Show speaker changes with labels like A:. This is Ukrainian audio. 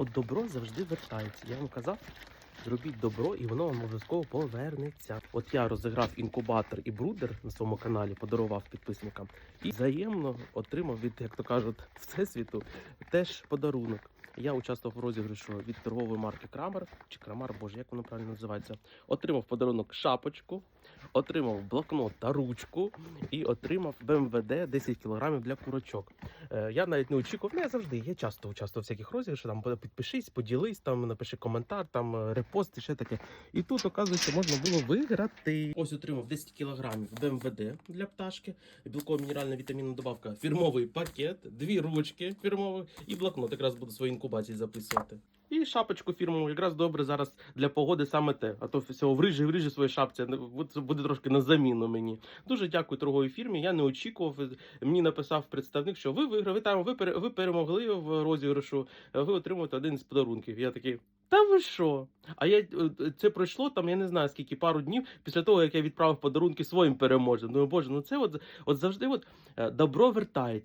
A: От добро завжди вертається. Я вам казав, зробіть добро, і воно вам обов'язково повернеться. От я розіграв інкубатор і брудер на своєму каналі, подарував підписникам, і взаємно отримав від, як то кажуть, всесвіту теж подарунок. Я участвував в розіграшу від торгової марки Крамер чи Крамар, боже, як воно правильно називається. Отримав подарунок шапочку, отримав блокнот та ручку і отримав БМВД 10 кг для курочок. Е, я навіть не очікував. Ну, я завжди я часто участвував в всяких розіграшах. Там підпишись, поділись, там напиши коментар, там е, репост і ще таке. І тут, оказується, можна було виграти. Ось отримав 10 кг БМВД для пташки, білково мінеральна вітамінна добавка, фірмовий пакет, дві ручки фірмові і блокнот. Якраз буду свої інкубації записувати. І шапочку фірмову, якраз добре зараз для погоди саме те. А то всього в рижі, в рижі своїй шапці ну, це буде трошки на заміну мені. Дуже дякую торговій фірмі. Я не очікував. Мені написав представник, що ви виграли, ви там ви, ви перемогли в розіграшу, ви отримуєте один з подарунків. Я такий. Та ви що? А я е, це пройшло там, я не знаю скільки пару днів після того, як я відправив подарунки своїм переможцям. Думаю, боже, ну це от, от завжди от е, добро вертається.